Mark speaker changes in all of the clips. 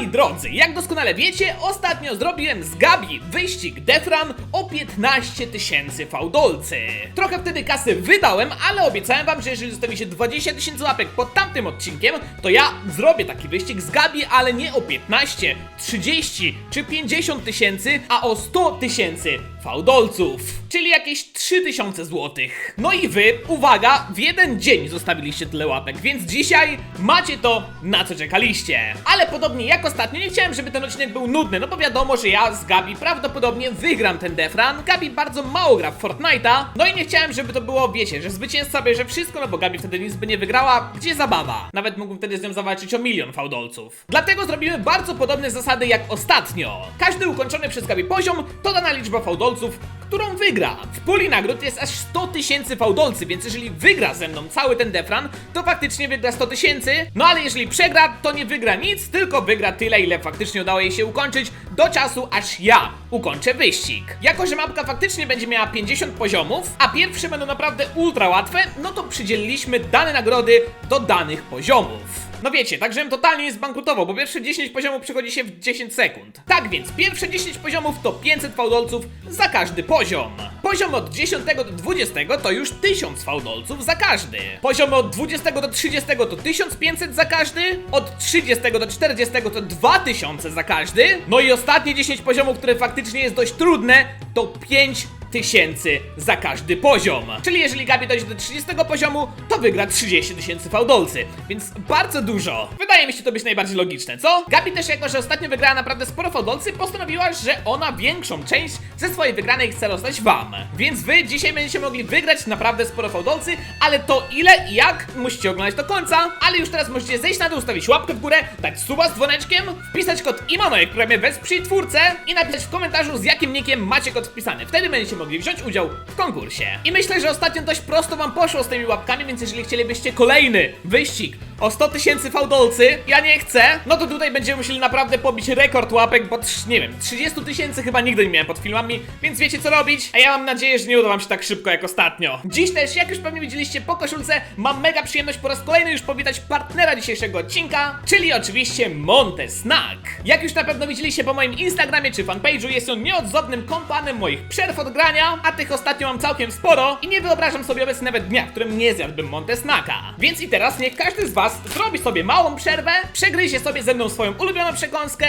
Speaker 1: Moi drodzy, jak doskonale wiecie, ostatnio zrobiłem z Gabi wyścig Defran o 15 tysięcy fałdolcy. Trochę wtedy kasy wydałem, ale obiecałem wam, że jeżeli zostawi się 20 tysięcy łapek pod tamtym odcinkiem, to ja zrobię taki wyścig z Gabi, ale nie o 15, 30 czy 50 tysięcy, a o 100 tysięcy fałdolców, czyli jakieś 3000 złotych. No i wy, uwaga, w jeden dzień zostawiliście tyle łapek, więc dzisiaj macie to, na co czekaliście. Ale podobnie jak ostatnio, nie chciałem, żeby ten odcinek był nudny, no bo wiadomo, że ja z Gabi prawdopodobnie wygram ten defran. Gabi bardzo mało gra w Fortnite'a, no i nie chciałem, żeby to było, wiecie, że zwycięzca bierze wszystko, no bo Gabi wtedy nic by nie wygrała, gdzie zabawa. Nawet mógłbym wtedy z nią zawalczyć o milion fałdolców. Dlatego zrobimy bardzo podobne zasady jak ostatnio. Każdy ukończony przez Gabi poziom to dana liczba fałdolców, którą wygra. W puli nagród jest aż 100 tysięcy fałdolcy, więc jeżeli wygra ze mną cały ten defran, to faktycznie wygra 100 tysięcy. No ale jeżeli przegra, to nie wygra nic, tylko wygra tyle, ile faktycznie udało jej się ukończyć do czasu, aż ja ukończę wyścig. Jako, że mapka faktycznie będzie miała 50 poziomów, a pierwsze będą naprawdę ultra łatwe, no to przydzieliliśmy dane nagrody do danych poziomów. No wiecie, tak żebym totalnie nie zbankrutował, bo pierwsze 10 poziomów przechodzi się w 10 sekund. Tak więc, pierwsze 10 poziomów to 500 fałdolców za każdy poziom. Poziom od 10 do 20 to już 1000 fałdolców za każdy. Poziom od 20 do 30 to 1500 za każdy. Od 30 do 40 to 2000 za każdy. No i ostatnie 10 poziomów, które faktycznie jest dość trudne, to 5 tysięcy za każdy poziom. Czyli jeżeli Gabi dojdzie do 30 poziomu, to wygra 30 tysięcy fałdolcy. Więc bardzo dużo. Wydaje mi się to być najbardziej logiczne, co? Gabi też jako, że ostatnio wygrała naprawdę sporo fałdolcy, postanowiła, że ona większą część ze swojej wygranej chce rozdać wam. Więc wy dzisiaj będziecie mogli wygrać naprawdę sporo fałdolcy, ale to ile i jak musicie oglądać do końca. Ale już teraz możecie zejść na dół, stawić łapkę w górę, dać suba z dzwoneczkiem, wpisać kod IMANOJEK, który mnie wesprze twórcę i napisać w komentarzu z jakim nickiem macie kod wpisany. Wtedy będziecie mogli wziąć udział w konkursie. I myślę, że ostatnio dość prosto wam poszło z tymi łapkami, więc jeżeli chcielibyście kolejny wyścig o 100 tysięcy fałdolcy, ja nie chcę, no to tutaj będziemy musieli naprawdę pobić rekord łapek, bo nie wiem, 30 tysięcy chyba nigdy nie miałem pod filmami, więc wiecie co robić, a ja mam nadzieję, że nie uda wam się tak szybko jak ostatnio. Dziś też, jak już pewnie widzieliście po koszulce, mam mega przyjemność po raz kolejny już powitać partnera dzisiejszego odcinka, czyli oczywiście Monte Snack. Jak już na pewno widzieliście po moim Instagramie czy fanpage'u, jest on nieodzownym kompanem moich przerw od a tych ostatnio mam całkiem sporo i nie wyobrażam sobie obecnie nawet dnia, w którym nie zjadłbym Monte Snacka. Więc i teraz niech każdy z was zrobi sobie małą przerwę, przegryzie sobie ze mną swoją ulubioną przekąskę,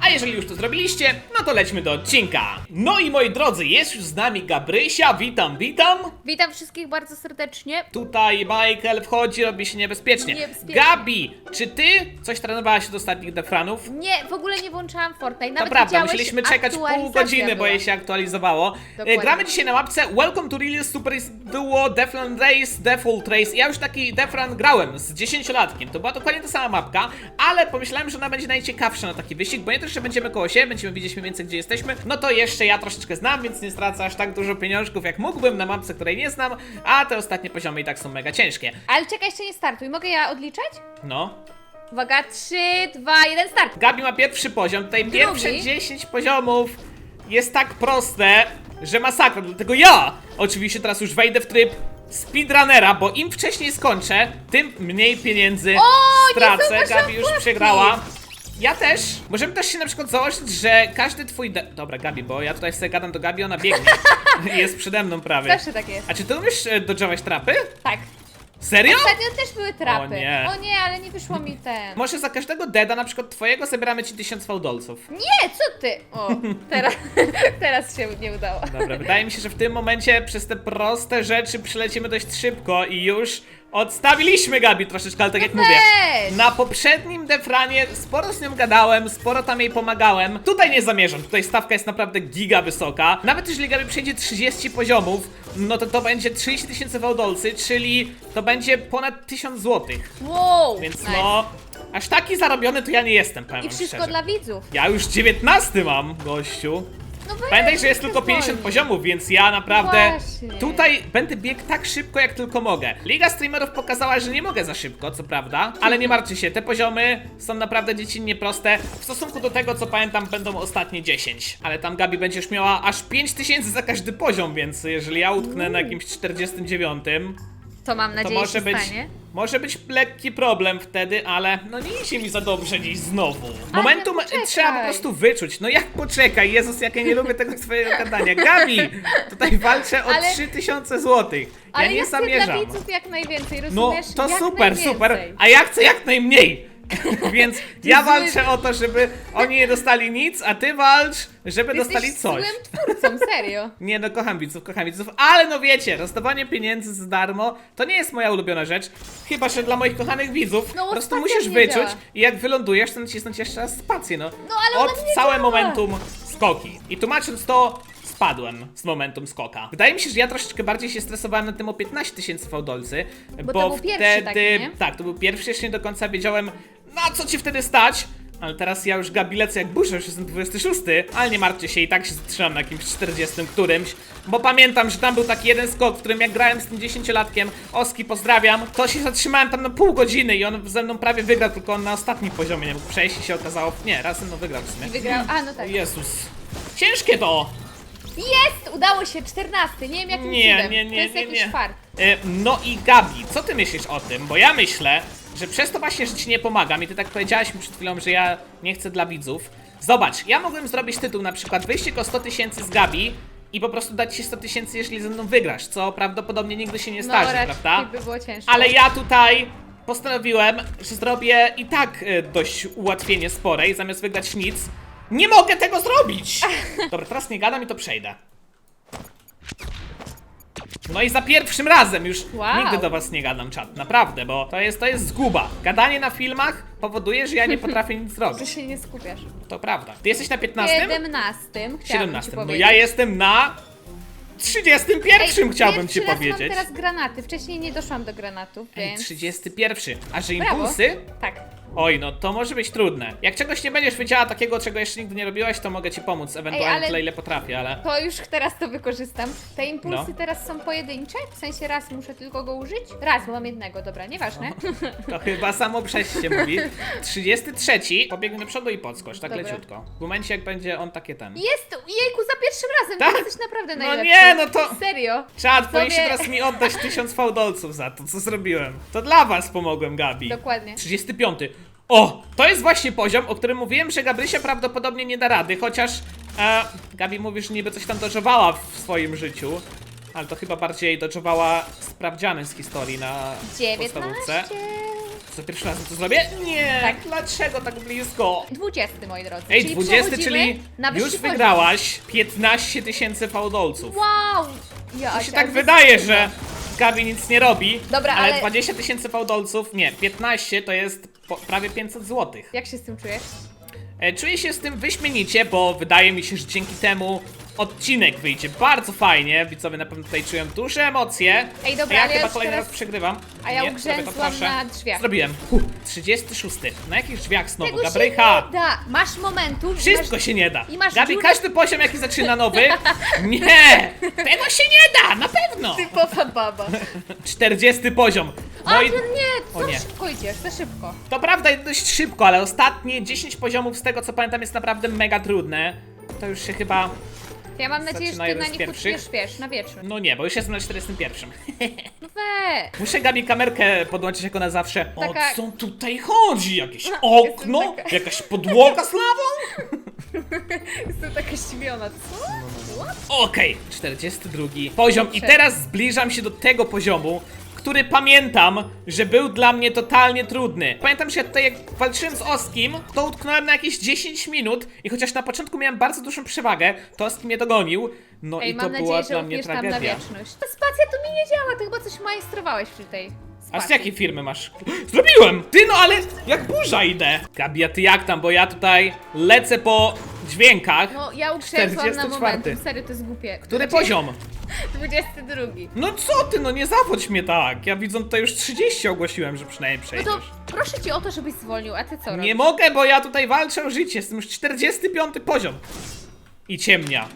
Speaker 1: a jeżeli już to zrobiliście, no to lećmy do odcinka. No i moi drodzy, jest już z nami Gabrysia, witam, witam.
Speaker 2: Witam wszystkich bardzo serdecznie.
Speaker 1: Tutaj Michael wchodzi, robi się niebezpiecznie.
Speaker 2: Niebezpiecznie.
Speaker 1: Gabi, czy ty coś trenowałaś od ostatnich defranów?
Speaker 2: Nie, w ogóle nie włączałam Fortnite.
Speaker 1: To
Speaker 2: Nawet
Speaker 1: prawda,
Speaker 2: widziałeś,
Speaker 1: musieliśmy czekać pół
Speaker 2: aktualizacja
Speaker 1: godziny, bo
Speaker 2: była.
Speaker 1: jej się aktualizowało. E,
Speaker 2: Dokładnie.
Speaker 1: Gramy dzisiaj na mapce Welcome to Real Super Duo Defran Race Default Race. Ja już taki Defran grałem z 10-latkiem, to była dokładnie ta sama mapka, ale pomyślałem, że ona będzie najciekawsza na taki wyścig, bo nie tylko, że będziemy koło siebie, będziemy widzieć mniej więcej gdzie jesteśmy, no to jeszcze ja troszeczkę znam, więc nie stracę aż tak dużo pieniążków jak mógłbym na mapce, której nie znam, a te ostatnie poziomy i tak są mega ciężkie.
Speaker 2: Ale czekaj, jeszcze nie startuj. Mogę ja odliczać?
Speaker 1: No.
Speaker 2: Uwaga, 3, 2, 1, start.
Speaker 1: Gabi ma pierwszy poziom, tutaj
Speaker 2: Drugi.
Speaker 1: pierwsze 10 poziomów jest tak proste, że masakra, dlatego ja oczywiście teraz już wejdę w tryb speedrunnera, bo im wcześniej skończę, tym mniej pieniędzy
Speaker 2: O, nie
Speaker 1: stracę. Gabi już
Speaker 2: pułapki.
Speaker 1: przegrała. Ja też. Możemy też się na przykład założyć, że każdy twój. De- Dobra, Gabi, bo ja tutaj sobie gadam do Gabi, ona biegnie. jest przede mną prawie.
Speaker 2: Zawsze tak jest.
Speaker 1: A czy ty umiesz e, dodżować trapy?
Speaker 2: Tak.
Speaker 1: Serio?
Speaker 2: Ostatnio też były trapy.
Speaker 1: O nie.
Speaker 2: Ale nie wyszło mi ten.
Speaker 1: Może za każdego deda, na przykład twojego, zabieramy ci 1000 fałdolców.
Speaker 2: Nie, co ty? O, teraz, teraz się nie udało.
Speaker 1: Dobra, wydaje mi się, że w tym momencie przez te proste rzeczy przylecimy dość szybko i już odstawiliśmy Gabi troszeczkę, ale tak jak
Speaker 2: No
Speaker 1: mówię. Na poprzednim defranie sporo z nią gadałem, sporo tam jej pomagałem. Tutaj nie zamierzam, tutaj stawka jest naprawdę giga wysoka. Nawet jeżeli Gabi przejdzie 30 poziomów, no to to będzie 30 tysięcy fałdolcy, czyli to będzie ponad 1000 złotych.
Speaker 2: Wow.
Speaker 1: Więc
Speaker 2: nice.
Speaker 1: no, aż taki zarobiony to ja nie jestem, powiem
Speaker 2: I wszystko
Speaker 1: szczerze.
Speaker 2: dla widzów.
Speaker 1: Ja już 19 mam, gościu.
Speaker 2: No weź,
Speaker 1: Pamiętaj, że jest tylko 50
Speaker 2: wolniej.
Speaker 1: poziomów, więc ja naprawdę
Speaker 2: Właśnie.
Speaker 1: tutaj będę biegł tak szybko, jak tylko mogę. Liga streamerów pokazała, że nie mogę za szybko, co prawda, ale nie martwcie się, te poziomy są naprawdę dziecinnie proste w stosunku do tego, co pamiętam, będą ostatnie 10. Ale tam Gabi będzie już miała aż 5000 za każdy poziom, więc jeżeli ja utknę na jakimś 49,
Speaker 2: To mam nadzieję,
Speaker 1: może
Speaker 2: się
Speaker 1: być
Speaker 2: stanie.
Speaker 1: Może być lekki problem wtedy, ale no nie idzie mi za dobrze dziś znowu. Momentum
Speaker 2: poczekaj.
Speaker 1: trzeba po prostu wyczuć. No jak poczekaj, Jezus, jak ja nie lubię tego swojego gadania. Gabi, tutaj walczę o
Speaker 2: Ale-
Speaker 1: 3000 złotych. Ja
Speaker 2: Ale
Speaker 1: nie
Speaker 2: chcę
Speaker 1: zamierzam.
Speaker 2: dla widzów jak najwięcej,
Speaker 1: No
Speaker 2: rozumiesz?
Speaker 1: to
Speaker 2: jak
Speaker 1: super,
Speaker 2: najwięcej.
Speaker 1: super. A ja chcę jak najmniej. Więc ja walczę o to, żeby oni nie dostali nic, a ty walcz, żeby dostali
Speaker 2: jesteś
Speaker 1: coś.
Speaker 2: złym twórcą, serio.
Speaker 1: Nie no, kocham widzów, kocham widzów, ale no wiecie, rozdawanie pieniędzy za darmo to nie jest moja ulubiona rzecz. Chyba, że dla moich kochanych widzów.
Speaker 2: No,
Speaker 1: po prostu musisz
Speaker 2: nie
Speaker 1: wyczuć
Speaker 2: działa.
Speaker 1: i jak wylądujesz, to nacisnąć jeszcze raz spację, no.
Speaker 2: No, ale ona
Speaker 1: Od
Speaker 2: nie
Speaker 1: całe
Speaker 2: działa.
Speaker 1: momentum skoki. I tłumacząc to, spadłem z momentum skoka. Wydaje mi się, że ja troszeczkę bardziej się stresowałem na tym o 15 tysięcy fałdolcy, bo,
Speaker 2: to był pierwszy
Speaker 1: wtedy...
Speaker 2: taki, nie?
Speaker 1: Tak, to był pierwszy, jeszcze nie do końca wiedziałem, na co ci wtedy stać. Ale teraz ja już Gabi lecę jak burza, już jestem 26, ale nie martwcie się, i tak się zatrzymam na jakimś 40 którymś, bo pamiętam, że tam był taki jeden skok, w którym jak grałem z tym 10-latkiem, Oski pozdrawiam, to się zatrzymałem tam na pół godziny i on ze mną prawie wygrał, tylko on na ostatnim poziomie nie mógł przejść i się okazało, nie, raz ze mną wygrał w sumie.
Speaker 2: wygrał. A, no tak.
Speaker 1: Jezus. Ciężkie to!
Speaker 2: Jest! Udało się, 14. Nie wiem jakim
Speaker 1: Nie,
Speaker 2: cudem.
Speaker 1: nie, nie,
Speaker 2: To jest
Speaker 1: nie,
Speaker 2: jakiś
Speaker 1: nie.
Speaker 2: fart.
Speaker 1: E, No i Gabi, co ty myślisz o tym? Bo ja myślę, że przez to właśnie, że ci nie pomagam i ty tak powiedziałaś mi przed chwilą, że ja nie chcę dla widzów. Zobacz, ja mogłem zrobić tytuł na przykład wyjście o 100 tysięcy z Gabi i po prostu dać ci 100 tysięcy, jeśli ze mną wygrasz, co prawdopodobnie nigdy się nie
Speaker 2: No,
Speaker 1: zdarzy,
Speaker 2: raczej
Speaker 1: prawda?
Speaker 2: by było ciężko.
Speaker 1: Ale ja tutaj postanowiłem, że zrobię i tak e, dość ułatwienie spore i zamiast wygrać nic, nie mogę tego zrobić! Dobra, teraz nie gadam i to przejdę. No i za pierwszym razem już
Speaker 2: Wow.
Speaker 1: nigdy do was nie gadam czat, naprawdę, bo to jest, to jest zguba. Gadanie na filmach powoduje, że ja nie potrafię nic zrobić.
Speaker 2: się nie skupiasz.
Speaker 1: To prawda. Ty jesteś na 15?
Speaker 2: 17. Chciałabym
Speaker 1: 17.
Speaker 2: Ci
Speaker 1: No
Speaker 2: powiedzieć.
Speaker 1: ja jestem na 31
Speaker 2: Ej,
Speaker 1: chciałbym
Speaker 2: pierwszy
Speaker 1: ci
Speaker 2: raz
Speaker 1: powiedzieć.
Speaker 2: Mam teraz granaty. Wcześniej nie doszłam do granatów,
Speaker 1: Ej,
Speaker 2: więc.
Speaker 1: 31. A że
Speaker 2: Brawo.
Speaker 1: impulsy?
Speaker 2: Tak.
Speaker 1: Oj, no to może być trudne. Jak czegoś nie będziesz wiedziała takiego, czego jeszcze nigdy nie robiłaś, to mogę ci pomóc, ewentualnie
Speaker 2: ale-
Speaker 1: tyle ile potrafię, ale...
Speaker 2: To już teraz to wykorzystam. Te impulsy
Speaker 1: No.
Speaker 2: teraz są pojedyncze? W sensie raz muszę tylko go użyć? Raz, bo mam jednego, dobra, nieważne.
Speaker 1: To chyba samo przejście mówi. 33. Pobiegnie do przodu i podskocz, tak
Speaker 2: Dobra.
Speaker 1: leciutko. W momencie jak będzie on takie ten.
Speaker 2: Jest! Jejku, za pierwszym razem!
Speaker 1: Tak?
Speaker 2: Ty jesteś naprawdę
Speaker 1: No
Speaker 2: najlepszy.
Speaker 1: nie, no to-
Speaker 2: Serio.
Speaker 1: Czad, powinien się
Speaker 2: Sobie-
Speaker 1: teraz mi oddać 1000 fałdolców za to, co zrobiłem. To dla was pomogłem, Gabi.
Speaker 2: Dokładnie.
Speaker 1: 35. O! To jest właśnie poziom, o którym mówiłem, że Gabrysia prawdopodobnie nie da rady, chociaż e, Gabi mówi, że niby coś tam dodżowała w swoim życiu. Ale to chyba bardziej dodżowała sprawdziany z historii na
Speaker 2: 19.
Speaker 1: podstawówce. Za pierwszy raz to zrobię? Nie!
Speaker 2: Tak.
Speaker 1: Dlaczego tak blisko?
Speaker 2: 20, moi drodzy.
Speaker 1: Ej,
Speaker 2: czyli
Speaker 1: 20,
Speaker 2: przechodzimy
Speaker 1: czyli
Speaker 2: na wyższy
Speaker 1: już
Speaker 2: poziom.
Speaker 1: wygrałaś 15 tysięcy fałdolców.
Speaker 2: Wow! Ja,
Speaker 1: To się tak wydaje, że Gabi nic nie robi,
Speaker 2: Dobra,
Speaker 1: ale,
Speaker 2: ale-
Speaker 1: 20 tysięcy fałdolców, nie, 15 to jest po, prawie 500 złotych.
Speaker 2: Jak się z tym czujesz?
Speaker 1: E, Czuję się z tym wyśmienicie, bo wydaje mi się, że dzięki temu odcinek wyjdzie bardzo fajnie. Widzowie na pewno tutaj czują duże emocje.
Speaker 2: Ej, dobra,
Speaker 1: ja
Speaker 2: ale ja
Speaker 1: chyba
Speaker 2: już
Speaker 1: kolejny
Speaker 2: teraz-
Speaker 1: raz przegrywam.
Speaker 2: A ja ugrzęzłam na drzwiach.
Speaker 1: Zrobiłem. Huh, 36. Na jakich drzwiach znowu?
Speaker 2: Tego
Speaker 1: Gabrycha!
Speaker 2: nie da! Masz momentu.
Speaker 1: Wszystko
Speaker 2: masz...
Speaker 1: się nie da.
Speaker 2: i masz
Speaker 1: Gabi,
Speaker 2: dziurę-
Speaker 1: każdy poziom jaki zaczyna nowy. Nie! Tego się nie da, na pewno!
Speaker 2: Typowa baba.
Speaker 1: 40 poziom.
Speaker 2: A,
Speaker 1: No i
Speaker 2: ty nie,
Speaker 1: O nie.
Speaker 2: szybko idziesz, za szybko.
Speaker 1: to prawda dość szybko, ale ostatnie 10 poziomów z tego co pamiętam jest naprawdę mega trudne. To już się chyba.
Speaker 2: Ja mam nadzieję, że
Speaker 1: Zaczyna
Speaker 2: ty
Speaker 1: jeden
Speaker 2: na
Speaker 1: z
Speaker 2: nich
Speaker 1: pierwszych.
Speaker 2: wiesz, na wieczór.
Speaker 1: No nie, bo już jestem na 41.
Speaker 2: No we.
Speaker 1: Muszę Gabi kamerkę podłączyć jako na zawsze.
Speaker 2: Taka-
Speaker 1: O co tutaj chodzi? Jakieś okno?
Speaker 2: Jestem taka-
Speaker 1: Jakaś podłoga z lawą?
Speaker 2: Jestem taka zdziwiona, co?
Speaker 1: Okej, 42 poziom i
Speaker 2: Dobrze.
Speaker 1: teraz zbliżam się do tego poziomu, który pamiętam, że był dla mnie totalnie trudny. Pamiętam, że ja tutaj jak walczyłem z Oskim, to utknąłem na jakieś 10 minut i chociaż na początku miałem bardzo dużą przewagę, to Oski mnie dogonił, no
Speaker 2: Ej,
Speaker 1: i to
Speaker 2: mam
Speaker 1: była
Speaker 2: nadzieję, że
Speaker 1: dla mnie
Speaker 2: utkniesz tam na
Speaker 1: tragedia.
Speaker 2: wieczność. Ta spacja tu mi nie działa, ty chyba coś majstrowałeś przy tej
Speaker 1: A
Speaker 2: spacji.
Speaker 1: z jakiej firmy masz? Zrobiłem! Ty no ale jak burza idę! Gabi, a ty jak tam, bo ja tutaj lecę po dźwiękach.
Speaker 2: No, ja ugrzęzłam na
Speaker 1: 44.
Speaker 2: momentum, serio, to jest głupie.
Speaker 1: Który
Speaker 2: Znaczy,
Speaker 1: poziom?
Speaker 2: 22.
Speaker 1: No co ty, no nie zawodź mnie tak. Ja widząc tutaj już 30 ogłosiłem, że przynajmniej
Speaker 2: No
Speaker 1: przejdziesz.
Speaker 2: to proszę cię o to, żebyś zwolnił, a ty co
Speaker 1: Nie
Speaker 2: robisz?
Speaker 1: mogę, bo ja tutaj walczę o życie. Jestem już 45 poziom. I ciemnia.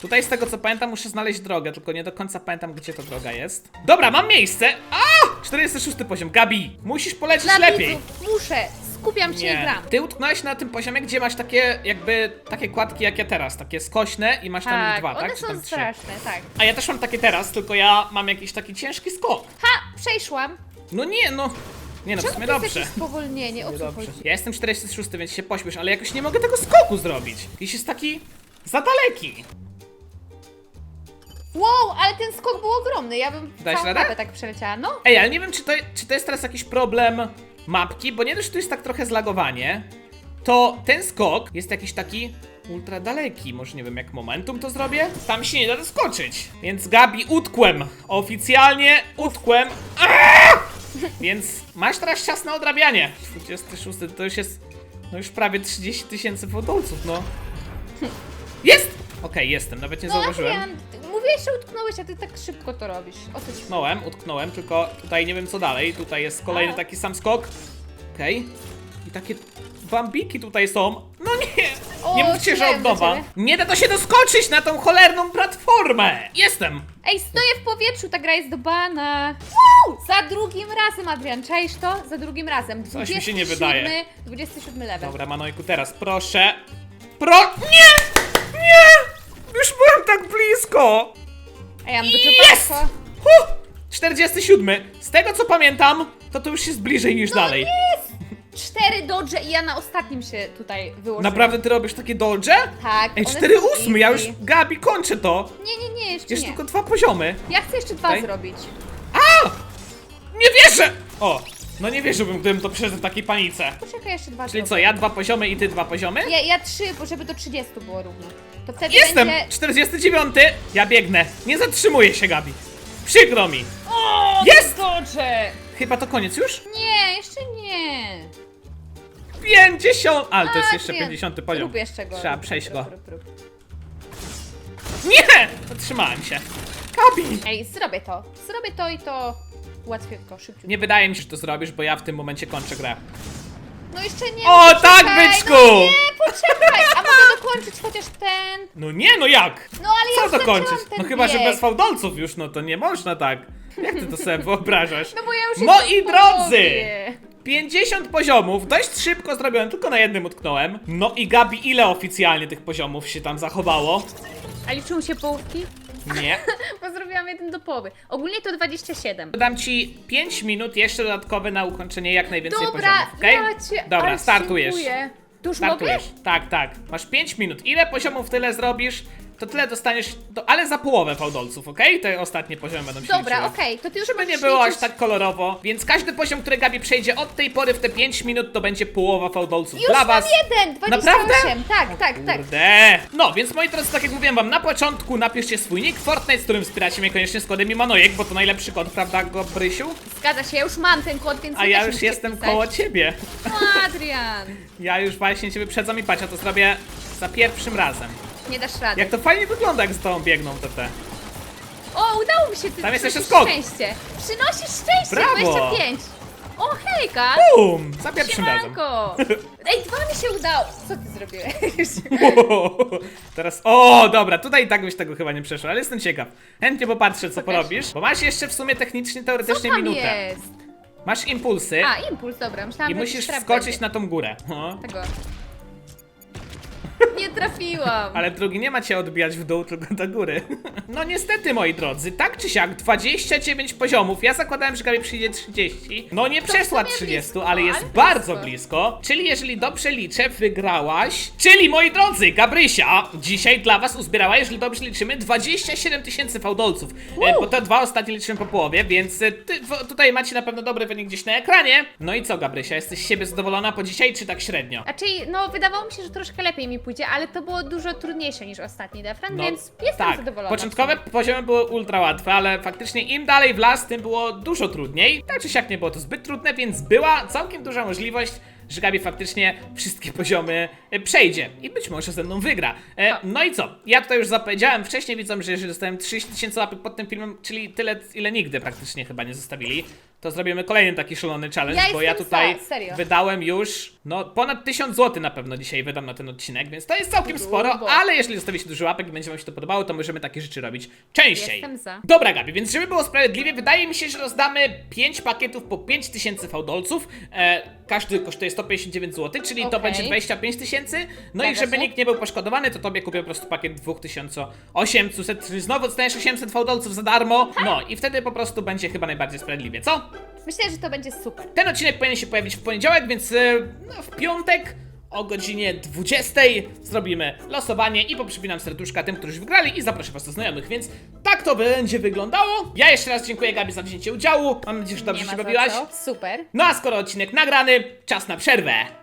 Speaker 1: Tutaj z tego co pamiętam muszę znaleźć drogę, tylko nie do końca pamiętam gdzie ta droga jest. Dobra, mam miejsce. A! 46 poziom. Gabi, musisz polecieć
Speaker 2: Dla
Speaker 1: lepiej.
Speaker 2: widzów, muszę, skupiam się i gram.
Speaker 1: Ty utknąłeś na tym poziomie, gdzie masz takie jakby takie kładki jak ja teraz, takie skośne i masz tam
Speaker 2: Tak,
Speaker 1: dwa,
Speaker 2: one
Speaker 1: tak? Czy
Speaker 2: są
Speaker 1: tam trzy?
Speaker 2: straszne, tak.
Speaker 1: A ja też mam takie teraz, tylko ja mam jakiś taki ciężki skok.
Speaker 2: Ha, przeszłam.
Speaker 1: No nie, no. Nie no, w
Speaker 2: Czemu
Speaker 1: sumie
Speaker 2: to jest
Speaker 1: dobrze.
Speaker 2: jakieś spowolnienie? O co
Speaker 1: Dobrze.
Speaker 2: chodzi?
Speaker 1: Ja jestem 46, więc się pośpiesz, ale jakoś nie mogę tego skoku zrobić. Jakiś jest taki za daleki.
Speaker 2: Wow, ale ten skok był ogromny. Ja bym
Speaker 1: Dałeś
Speaker 2: całą
Speaker 1: radę?
Speaker 2: mapę tak przeleciała. No,
Speaker 1: Ej, ale nie wiem, czy to, czy to jest teraz jakiś problem mapki, bo nie dość, że tu jest tak trochę zlagowanie, to ten skok jest jakiś taki ultra daleki. Może nie wiem, jak momentum to zrobię? Tam się nie da doskoczyć. Więc Gabi, utkłem. Oficjalnie utkłem. Aaaa! Więc masz teraz czas na odrabianie. 26 to już jest, no już prawie 30 tysięcy fotolców, no. Jest! Okej, jestem, nawet nie
Speaker 2: no
Speaker 1: zauważyłem.
Speaker 2: Adrian, ty mówiłeś, że utknąłeś, a ty tak szybko to robisz. O co ci
Speaker 1: Utknąłem, utknąłem, tylko tutaj nie wiem co dalej. Tutaj jest kolejny
Speaker 2: A.
Speaker 1: taki sam skok. Okej. I takie bambiki tutaj są. No nie!
Speaker 2: O,
Speaker 1: nie mówcie, że od
Speaker 2: do
Speaker 1: nowa.
Speaker 2: ciebie.
Speaker 1: Nie da to się doskoczyć na tą cholerną platformę! Jestem!
Speaker 2: Ej, stoję w powietrzu, ta gra jest do bana. Woo! Za drugim razem, Adrian, czaisz to? Za drugim razem.
Speaker 1: Coś mi się nie wydaje.
Speaker 2: 27 level.
Speaker 1: Dobra, Manojku, teraz proszę. Pro... Nie! Nie! Już byłem tak blisko!
Speaker 2: Ej, ja mam
Speaker 1: Jest!
Speaker 2: wyczerpanko.
Speaker 1: Huh! 47. Z tego co pamiętam, to to już jest bliżej niż dalej.
Speaker 2: Cztery dodge i ja na ostatnim się tutaj wyłożyłam.
Speaker 1: Naprawdę ty robisz takie dodże?
Speaker 2: Tak.
Speaker 1: Ej,
Speaker 2: one
Speaker 1: 4
Speaker 2: są
Speaker 1: ósmy, ja już,
Speaker 2: easy.
Speaker 1: Gabi, kończę to.
Speaker 2: Nie, nie, nie, jeszcze
Speaker 1: Jest
Speaker 2: nie.
Speaker 1: tylko dwa poziomy.
Speaker 2: Ja chcę jeszcze dwa
Speaker 1: Tutaj?
Speaker 2: zrobić.
Speaker 1: Nie wierzę! O, no nie wierzyłbym, gdybym to przeszedł w takiej panice.
Speaker 2: Poczekaj, jeszcze dwa
Speaker 1: Czyli co, ja dwa poziomy i ty dwa poziomy?
Speaker 2: Ja, ja trzy, bo żeby do 30 było równo. To wtedy
Speaker 1: Jestem!
Speaker 2: będzie...
Speaker 1: 49! Ja biegnę. Nie zatrzymuję się, Gabi. Przykro mi.
Speaker 2: O,
Speaker 1: Jest!
Speaker 2: Dodge!
Speaker 1: Chyba to koniec już?
Speaker 2: Nie, jeszcze nie.
Speaker 1: 50! Ale to jest jeszcze
Speaker 2: Adrian,
Speaker 1: 50 poziom.
Speaker 2: Rób jeszcze go.
Speaker 1: Trzeba
Speaker 2: rób,
Speaker 1: przejść
Speaker 2: rób,
Speaker 1: go.
Speaker 2: rób, rób.
Speaker 1: Nie! Zatrzymałem się. Gabi!
Speaker 2: Ej, zrobię to. Zrobię to i to łatwiutko, szybciutko.
Speaker 1: Nie wydaje mi się, że to zrobisz, bo ja w tym momencie kończę grę.
Speaker 2: No jeszcze nie.
Speaker 1: O,
Speaker 2: no
Speaker 1: tak,
Speaker 2: poczekaj,
Speaker 1: byczku!
Speaker 2: No nie, poczekaj! A mogę dokończyć chociaż ten.
Speaker 1: No nie, no jak?
Speaker 2: No ale ja
Speaker 1: Co
Speaker 2: już
Speaker 1: dokończyć?
Speaker 2: ten
Speaker 1: No chyba, że
Speaker 2: bieg.
Speaker 1: bez fałdolców już, no to nie można tak. Jak ty to sobie wyobrażasz?
Speaker 2: No bo ja już
Speaker 1: Moi drodzy!
Speaker 2: połowie.
Speaker 1: 50 poziomów, dość szybko zrobiłem, tylko na jednym utknąłem. No i Gabi, ile oficjalnie tych poziomów się tam zachowało?
Speaker 2: A liczyły się połówki?
Speaker 1: Nie.
Speaker 2: Bo zrobiłam jeden do połowy. Ogólnie to 27.
Speaker 1: Dam ci 5 minut jeszcze dodatkowe na ukończenie jak najwięcej
Speaker 2: Dobra,
Speaker 1: poziomów, okej?
Speaker 2: ja cię
Speaker 1: Dobra, startujesz.
Speaker 2: dziękuję. To już
Speaker 1: Startujesz.
Speaker 2: mogę?
Speaker 1: Tak, tak. Masz 5 minut. Ile poziomów tyle zrobisz, to tyle dostaniesz, do, ale za połowę fałdolców, okej? Te ostatnie poziomy będą się
Speaker 2: Dobra,
Speaker 1: liczyły.
Speaker 2: okej, to ty już
Speaker 1: Żeby nie
Speaker 2: możesz
Speaker 1: było aż
Speaker 2: liczyć.
Speaker 1: tak kolorowo, więc każdy poziom, który Gabi przejdzie od tej pory w te 5 minut, to będzie połowa fałdolców
Speaker 2: Już
Speaker 1: dla
Speaker 2: mam
Speaker 1: was.
Speaker 2: jeden! 28!
Speaker 1: Naprawdę?
Speaker 2: Tak, tak, tak.
Speaker 1: Kurde. No, więc moi drodzy, tak jak mówiłem wam na początku, napiszcie swój nick Fortnite, z którym wspieracie mnie koniecznie z kodem Imanojek, bo to najlepszy kod, prawda, Gobrysiu?
Speaker 2: Zgadza się, ja już mam ten kod, więc
Speaker 1: A ja już jestem koło ciebie.
Speaker 2: Adrian,
Speaker 1: Ja już właśnie cię wyprzedzam i patrz, ja to zrobię za pierwszym razem.
Speaker 2: Nie dasz rady.
Speaker 1: Jak to fajnie wygląda, jak z tobą biegną te te.
Speaker 2: O, udało mi się, ty
Speaker 1: Tam jest jeszcze skok.
Speaker 2: szczęście. Przynosisz szczęście,
Speaker 1: Brawo.
Speaker 2: 25. O, hejka.
Speaker 1: Bum! Za pierwszym razem.
Speaker 2: Siemanko. Ej, dwa mi się udało. Co ty zrobiłeś?
Speaker 1: Teraz, o, dobra, tutaj i tak byś tego chyba nie przeszło, ale jestem ciekaw. Chętnie popatrzę, co
Speaker 2: Pokaż.
Speaker 1: porobisz, bo masz jeszcze w sumie technicznie,
Speaker 2: Co
Speaker 1: teoretycznie
Speaker 2: tam
Speaker 1: minutę.
Speaker 2: jest?
Speaker 1: Masz impulsy
Speaker 2: A, impuls, dobra, myślałam,
Speaker 1: i
Speaker 2: że
Speaker 1: musisz
Speaker 2: trap
Speaker 1: wskoczyć
Speaker 2: będzie.
Speaker 1: na tą górę. O.
Speaker 2: Tego. Nie trafiłam.
Speaker 1: Ale drugi nie ma cię odbijać w dół, tylko do góry. No niestety, moi drodzy, tak czy siak, 29 poziomów. Ja zakładałem, że Gabi przyjdzie 30. No nie
Speaker 2: w
Speaker 1: przeszła
Speaker 2: sumie
Speaker 1: 30,
Speaker 2: blisko,
Speaker 1: ale jest
Speaker 2: ale
Speaker 1: bardzo
Speaker 2: blisko.
Speaker 1: blisko. Czyli jeżeli dobrze liczę, wygrałaś. Czyli, moi drodzy, Gabrysia dzisiaj dla was uzbierała, jeżeli dobrze liczymy, 27 tysięcy fałdolców. E, bo te dwa ostatnie liczymy po połowie, więc e, ty, w, tutaj macie na pewno dobry wynik gdzieś na ekranie. No i co, Gabrysia, jesteś z siebie zadowolona po dzisiaj, czy tak średnio?
Speaker 2: A czyli, no wydawało mi się, że troszkę lepiej mi pójdzie, ale to było dużo trudniejsze niż ostatni Defran,
Speaker 1: No,
Speaker 2: więc jestem
Speaker 1: tak.
Speaker 2: zadowolona.
Speaker 1: Początkowe poziomy były ultra łatwe, ale faktycznie im dalej w las, tym było dużo trudniej. Tak czy siak nie było to zbyt trudne, więc była całkiem duża możliwość, że Gabi faktycznie wszystkie poziomy e, przejdzie i być może ze mną wygra. E, no i co? Ja tutaj już zapowiedziałem wcześniej widzom, że jeżeli dostałem 30 tysięcy łapek pod tym filmem, czyli tyle, ile nigdy praktycznie chyba nie zostawili, to zrobimy kolejny taki szalony challenge,
Speaker 2: Ja
Speaker 1: bo ja
Speaker 2: jestem
Speaker 1: tutaj
Speaker 2: za, serio.
Speaker 1: wydałem już, no ponad 1000 zł na pewno dzisiaj wydam na ten odcinek, więc to jest całkiem sporo,
Speaker 2: Grubo.
Speaker 1: ale jeśli zostawicie dużo łapek i będzie wam się to podobało, to możemy takie rzeczy robić częściej.
Speaker 2: Jestem za.
Speaker 1: Dobra, Gabi, więc żeby było sprawiedliwie, wydaje mi się, że rozdamy 5 pakietów po 5000 fałdolców. E, każdy kosztuje 159 zł, czyli to
Speaker 2: Okej.
Speaker 1: będzie 25 tysięcy. No i
Speaker 2: Zgadza
Speaker 1: żeby
Speaker 2: się.
Speaker 1: nikt nie był poszkodowany, to tobie kupię po prostu pakiet 2800, czyli znowu dostaniesz 800 fałdolców za darmo. No i wtedy po prostu będzie chyba najbardziej sprawiedliwie, co?
Speaker 2: Myślę, że to będzie super.
Speaker 1: Ten odcinek powinien się pojawić w poniedziałek, więc e, no, w piątek o godzinie 20 zrobimy losowanie i poprzypinam serduszka tym, którzy wygrali i zaproszę was do znajomych, więc tak to będzie wyglądało. Ja jeszcze raz dziękuję Gabi za wzięcie udziału. Mam nadzieję, że dobrze
Speaker 2: Nie
Speaker 1: się
Speaker 2: ma za
Speaker 1: bawiłaś.
Speaker 2: co. Super.
Speaker 1: No a skoro odcinek nagrany, czas na przerwę.